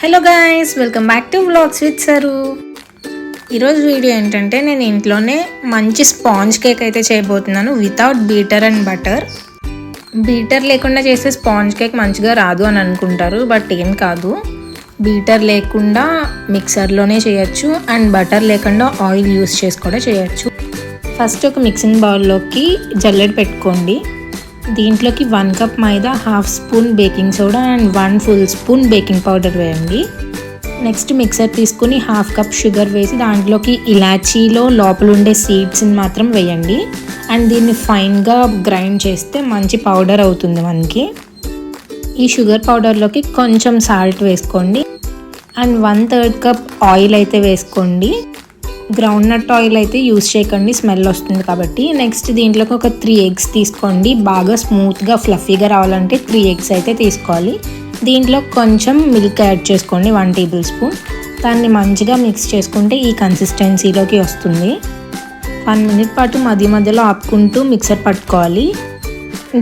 Hello guys welcome back to vlogs with Saru ఈరోజు video ఏంటంటే నేను ఇంట్లోనే మంచి స్పాంజ్ కేక్ అయితే చేయబోతున్నాను without beater and butter beater లేకుండా చేసే స్పాంజ్ కేక్ మంచిగా రాదు అని అనుకుంటారు బట్ ఏం కాదు. బీటర్ లేకుండా మిక్సర్లోనే చేయొచ్చు అండ్ బటర్ లేకుండా ఆయిల్ యూస్ చేసి కూడా చేయొచ్చు. ఫస్ట్ ఒక మిక్సింగ్ బౌల్లోకి జల్లెడ పెట్టుకోండి. దీంట్లోకి one cup maida half spoon baking soda and one full spoon baking powder వేయండి. నెక్స్ట్ మిక్సర్ తీసుకుని హాఫ్ కప్ షుగర్ వేసి దాంట్లోకి ఇలాచీలో లోపల ఉండే సీడ్స్ని మాత్రం వేయండి. అండ్ దీన్ని ఫైన్గా గ్రైండ్ చేస్తే మంచి పౌడర్ అవుతుంది మనకి. ఈ షుగర్ పౌడర్లోకి కొంచెం సాల్ట్ వేసుకోండి. And one third cup oil అయితే వేసుకోండి. గ్రౌండ్ నట్ ఆయిల్ అయితే యూస్ చేయకండి స్మెల్ వస్తుంది కాబట్టి. నెక్స్ట్ దీంట్లోకి ఒక త్రీ ఎగ్స్ తీసుకోండి. బాగా స్మూత్గా ఫ్లఫీగా రావాలంటే త్రీ ఎగ్స్ అయితే తీసుకోవాలి. దీంట్లో కొంచెం మిల్క్ యాడ్ చేసుకోండి వన్ టేబుల్ స్పూన్ దాన్ని మంచిగా మిక్స్ చేసుకుంటే ఈ కన్సిస్టెన్సీలోకి వస్తుంది. వన్ మినిట్ పాటు మధ్య మధ్యలో ఆపుకుంటూ మిక్సర్ పట్టుకోవాలి.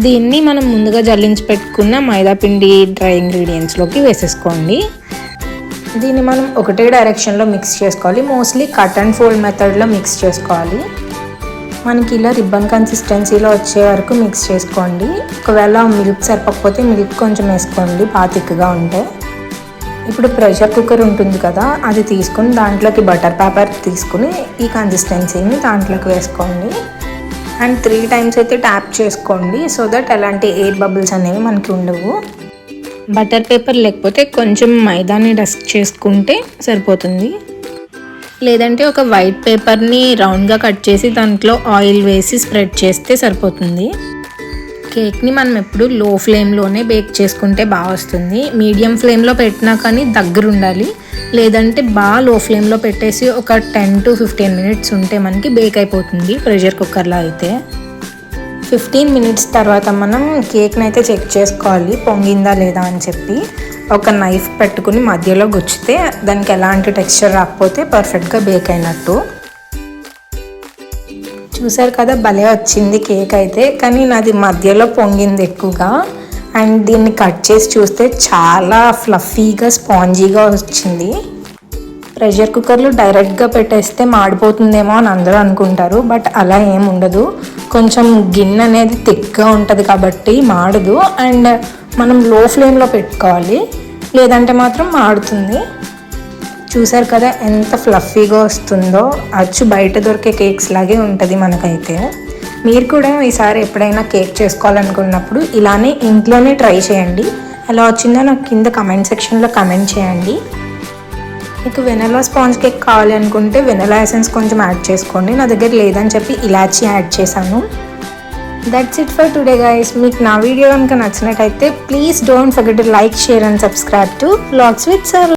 దీన్ని మనం ముందుగా జల్లించి పెట్టుకున్న మైదా పిండి డ్రై ఇంగ్రీడియంట్స్లోకి వేసేసుకోండి. దీన్ని మనం ఒకటే డైరెక్షన్లో మిక్స్ చేసుకోవాలి. మోస్ట్లీ కట్ అండ్ ఫోల్డ్ మెథడ్లో మిక్స్ చేసుకోవాలి. మనకి ఇలా రిబ్బన్ కన్సిస్టెన్సీలో వచ్చే వరకు మిక్స్ చేసుకోండి. ఒకవేళ మిల్క్ సరిపోకపోతే మిల్క్ కొంచెం వేసుకోండి పాతిక్గా ఉంటే. ఇప్పుడు ప్రెషర్ కుక్కర్ ఉంటుంది కదా అది తీసుకుని దాంట్లోకి బటర్ పేపర్ తీసుకుని ఈ కన్సిస్టెన్సీని దాంట్లోకి వేసుకోండి. అండ్ త్రీ టైమ్స్ అయితే ట్యాప్ చేసుకోండి సో దట్ ఎలాంటి ఎయిర్ బబుల్స్ అనేవి మనకి ఉండవు. బటర్ పేపర్ లేకపోతే కొంచెం మైదాని డస్ట్ చేసుకుంటే సరిపోతుంది. లేదంటే ఒక వైట్ పేపర్ని రౌండ్గా కట్ చేసి దాంట్లో ఆయిల్ వేసి స్ప్రెడ్ చేస్తే సరిపోతుంది. కేక్ని మనం ఎప్పుడు లో ఫ్లేమ్లోనే బేక్ చేసుకుంటే బాగా వస్తుంది. మీడియం ఫ్లేమ్లో పెట్టినా కానీ దగ్గర ఉండాలి లేదంటే బాగా లో ఫ్లేమ్లో పెట్టేసి ఒక టెన్ టు ఫిఫ్టీన్ మినిట్స్ ఉంటే మనకి బేక్ అయిపోతుంది ప్రెషర్ కుక్కర్లో అయితే. ఫిఫ్టీన్ మినిట్స్ తర్వాత మనం కేక్ని అయితే చెక్ చేసుకోవాలి. పొంగిందా లేదా అని చెప్పి ఒక నైఫ్ పెట్టుకుని మధ్యలో గుచ్చితే దానికి ఎలాంటి టెక్స్చర్ రాకపోతే పర్ఫెక్ట్గా బేక్ అయినట్టు. చూసారు కదా భలే వచ్చింది కేక్ అయితే కానీ నాది మధ్యలో పొంగింది ఎక్కువగా. అండ్ దీన్ని కట్ చేసి చూస్తే చాలా ఫ్లఫీగా స్పాంజీగా వచ్చింది. ప్రెషర్ కుక్కర్లో డైరెక్ట్గా పెట్టేస్తే మాడిపోతుందేమో అని అందరూ అనుకుంటారు. బట్ అలా ఏం ఉండదు. కొంచెం గిన్నె అనేది థిక్గా ఉంటుంది కాబట్టి మాడదు. అండ్ మనం లో ఫ్లేమ్లో పెట్టుకోవాలి. లేదంటే మాత్రం మాడుతుంది. చూసారు కదా ఎంత ఫ్లఫీగా వస్తుందో. అచ్చు బయట దొరికే కేక్స్ లాగే ఉంటుంది మనకైతే. మీరు కూడా ఈసారి ఎప్పుడైనా కేక్ చేసుకోవాలనుకున్నప్పుడు ఇలానే ఇంట్లోనే ట్రై చేయండి. ఎలా వచ్చిందో నాకు కింద కమెంట్ సెక్షన్లో కమెంట్ చేయండి. మీకు వెనలా స్పాంజ్ కేక్ కావాలి అనుకుంటే వెనలా ఎసెన్స్ కొంచెం యాడ్ చేసుకోండి. నా దగ్గర లేదని చెప్పి ఇలాచీ యాడ్ చేశాను. That's it for today guys మీకు నా వీడియో కనుక నచ్చినట్టయితే please don't forget like share and subscribe to blogs with Saru